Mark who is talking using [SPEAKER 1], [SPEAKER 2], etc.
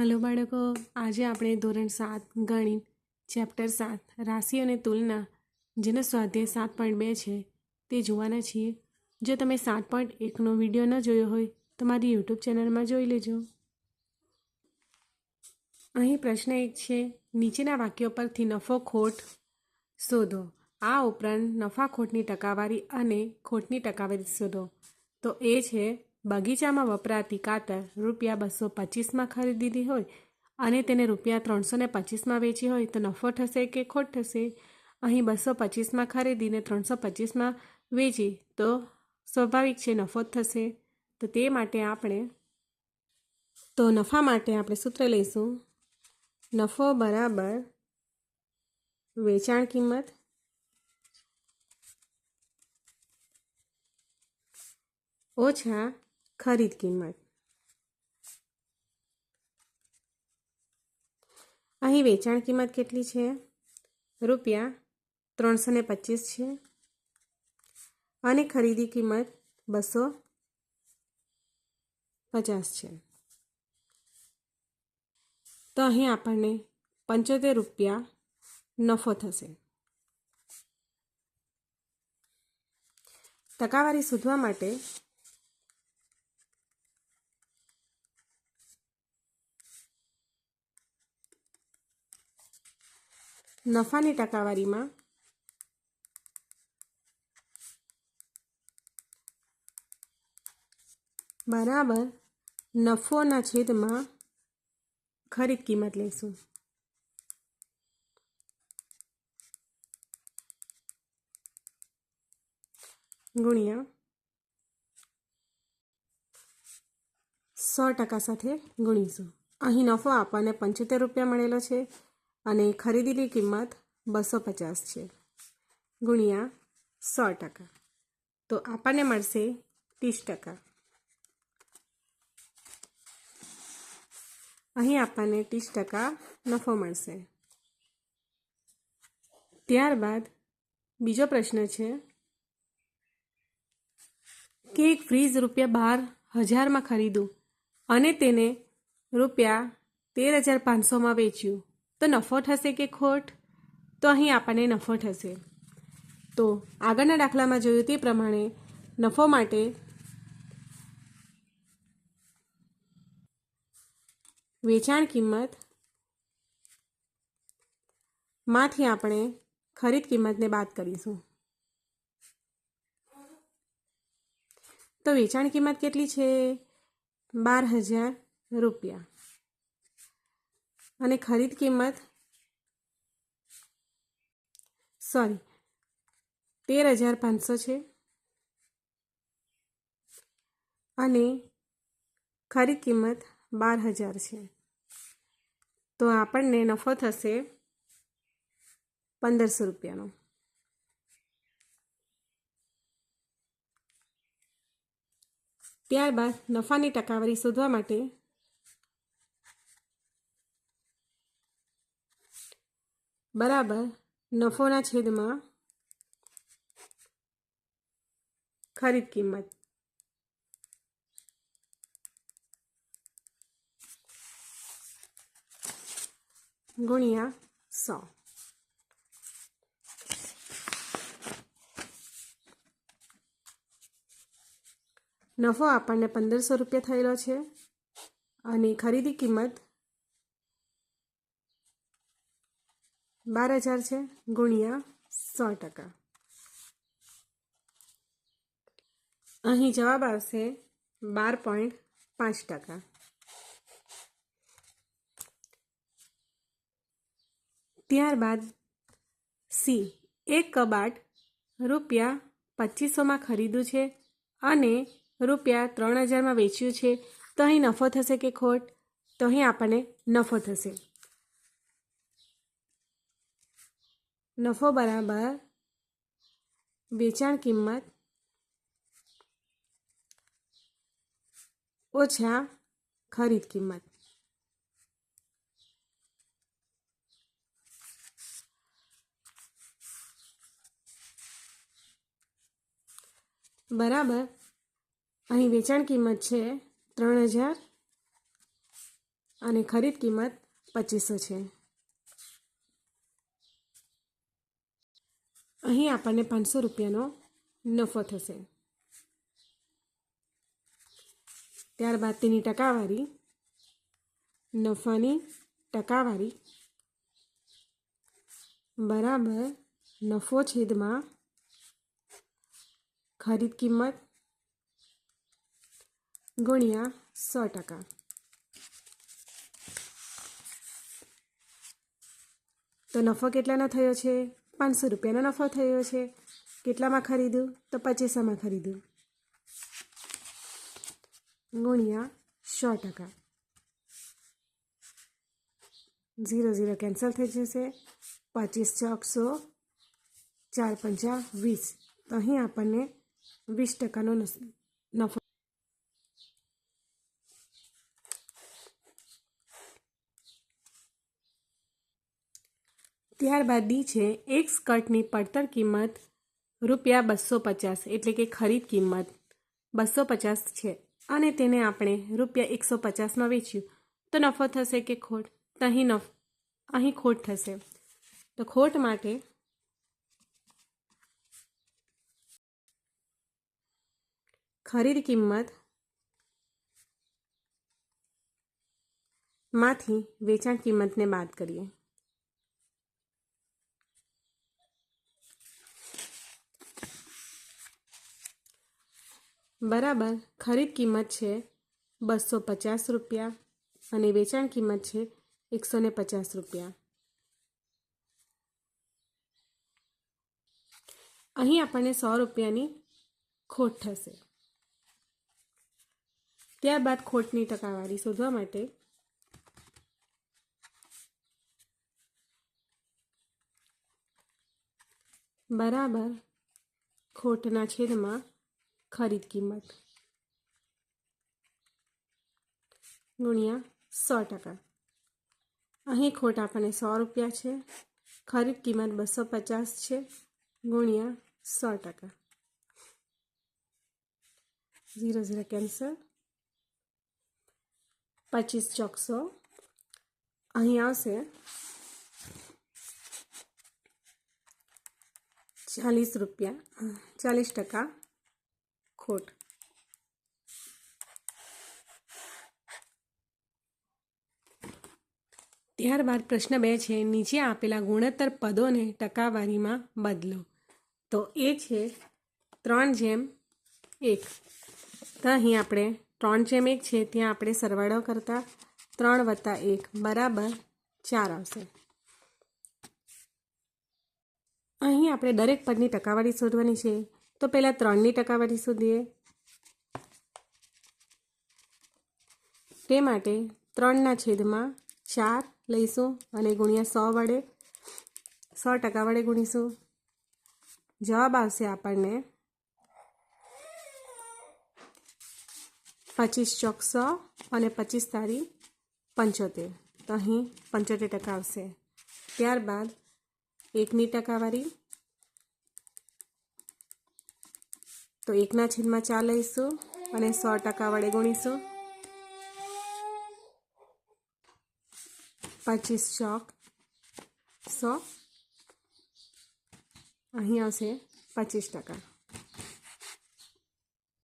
[SPEAKER 1] Hello બાળકો, આજે આપણે ધોરણ સાત ગણિત, ચેપ્ટર સાત, રાશિ અને તુલના, જેનો સ્વાધ્યાય સાત પોઈન્ટ બે છે, તે જોવાના છીએ. જો તમે સાત પોઈન્ટ એકનો વીડિયો ન જોયો હોય, તો મારી યુટ્યુબ ચેનલમાં જોઈ લેજો. અહીં પ્રશ્ન એક છે, નીચેના વાક્યો પરથી નફો ખોટ શોધો. આ ઉપરાંત નફા ખોટની ટકાવારી અને ખોટની ટકાવારી શોધો. તો એ છે બગીચામાં વપરાતી કાતર રૂપિયા બસો પચીસમાં ખરીદી હોય અને તેને રૂપિયા ત્રણસો ને પચીસમાં વેચી હોય તો નફો થશે કે ખોટ થશે? અહીં બસો પચીસમાં ખરીદીને ત્રણસો પચીસમાં વેચી તો સ્વાભાવિક છે નફો થશે. તો તે માટે આપણે, તો નફા માટે આપણે સૂત્ર લઈશું. નફો બરાબર વેચાણ કિંમત ઓછા ખરીદ કિંમત. અહીં વેચાણ કિંમત કેટલી છે? રૂપિયા ત્રણસો ને પચીસ છે. અને ખરીદી કિંમત બસો પચાસ છે. તો અહીં આપણને પંચોતેર રૂપિયા નફો થશે. ટકાવારી શોધવા માટે નફાની ટકાવારીમાં બરાબર નફોના છેદમાં ખરીદ કિંમત લઈશું. ગુણ્યા સો ટકા સાથે ગુણીશું. અહીં નફો આપણને પંચોતેર રૂપિયા મળેલો છે. અને ખરીદીની કિંમત બસો પચાસ છે. ગુણ્યા સો ટકા. તો આપણને મળશે ત્રીસ ટકા. અહીં આપણને ત્રીસ ટકા નફો મળશે. ત્યારબાદ બીજો પ્રશ્ન છે કે એક ફ્રીજ રૂપિયા બાર હજારમાં ખરીદું અને તેને રૂપિયા તેર હજાર પાંચસોમાં વેચ્યું. તો નફો થશે કે ખોટ? તો અહીં આપણને નફો થશે. તો આગળના દાખલામાં જોયું તે પ્રમાણે નફો માટે વેચાણ કિંમતમાંથી આપણે ખરીદ કિંમતને બાદ કરીશું. તો વેચાણ કિંમત કેટલી છે? બાર હજાર રૂપિયા. અને ખરીદ કિંમત? સોરી તેર હજાર પાંચસો છે. અને ખરીદ કિંમત બાર હજાર છે. તો આપણને નફો થશે પંદરસો રૂપિયાનો. ત્યારબાદ નફાની ટકાવારી શોધવા માટે બરાબર. નફોના છેદમાં ખરીદ કિંમત. ગુણ્યા સો. નફો આપણને પંદરસો રૂપિયા થયેલો છે અને ખરીદી કિંમત બાર હજાર છે, ગુણ્યા સો ટકા. અહીં જવાબ આવશે બાર પોઈન્ટ પાંચ ટકા. ત્યારબાદ સી, એક કબાટ રૂપિયા પચીસોમાં ખરીદ્યું છે અને રૂપિયા ત્રણ હજારમાં વેચ્યું છે. તો અહીં નફો થશે કે ખોટ? તો અહીં આપણને નફો થશે. નફો બરાબર, વેચાણ કિંમત ઓછા ખરીદ કિંમત. બરાબર, અહીં વેચાણ કિંમત છે ત્રણ હજાર અને ખરીદ કિંમત પચીસો છે. અહીં આપણને પાંચસો રૂપિયાનો નફો થશે. ત્યારબાદ તેની ટકાવારી, નફાની ટકાવારી બરાબર નફો છેદમાં ખરીદ કિંમત ગુણ્યા સો ટકા. તો નફો કેટલાનો થયો છે? પાંચસો રૂપિયાનો નફો થયો છે. કેટલામાં ખરીદ્યું તો પચીસોમાં ખરીદ્યું ગુણ્યા સો ટકા. ઝીરો ઝીરો કેન્સલ થઈ જશે. પચીસ ચોકસો ચાર પંચા વીસ. તો અહીં આપણને વીસ ટકાનો નફો ત્યારબાદ ડી છે, એક સ્કર્ટની પડતર કિંમત રૂપિયા બસો પચાસ, એટલે કે ખરીદ કિંમત બસો પચાસ છે. અને તેને આપણે રૂપિયા એકસો પચાસમાં વેચ્યું. તો નફો થશે કે ખોટ? તો અહીં નફ, અહીં ખોટ થશે. તો ખોટ માટે ખરીદ કિંમતમાંથી વેચાણ કિંમતને બાદ કરીએ. બરાબર. ખરીદ કિંમત છે બસો પચાસ રૂપિયા અને વેચાણ કિંમત છે એકસો ને પચાસ રૂપિયા. અહીં આપણને સો રૂપિયાની ખોટ થશે. ત્યારબાદ ખોટની ટકાવારી શોધવા માટે બરાબર ખોટના છેદમાં ખરીદ કિંમત. ગુણ્યા સો ટકા. અહીં ખોટ આપણને સો રૂપિયા છે. ખરીદ કિંમત બસો પચાસ છે. ગુણ્યા સો ટકા. Zero zero cancel. પચીસ ચોકસો. અહીં આવશે. ચાલીસ રૂપિયા. ચાલીસ ટકા. ખોટ. ત્યારબાદ પ્રશ્ન બે છે, નીચે આપેલા ગુણોત્તર પદોને ટકાવારીમાં બદલો. તો એ છે, ત્રણ જેમ એક. તો અહીં આપણે ત્રણ જેમ એક છે, ત્યાં આપણે સરવાળો કરતા ત્રણ વત્તા એક બરાબર ચાર આવશે. અહીં આપણે દરેક પદની ટકાવારી શોધવાની છે. તો પહેલાં ત્રણની ટકાવારી શોધીએ. તે માટે ત્રણના છેદમાં ચાર લઈશું અને ગુણ્યા સો વડે, સો ટકા વડે ગુણીશું. જવાબ આવશે આપણને પચીસ ચોક સો અને પચીસ તારી પંચોતેર. તો અહીં પંચોતેર ટકા આવશે. ત્યારબાદ એકની ટકાવારી તો એકના છેદમાં ચાર લઈશું અને સો ટકા વડે ગુણીશું. પચીસ ચોક સો. અહીં આવશે પચીસ ટકા.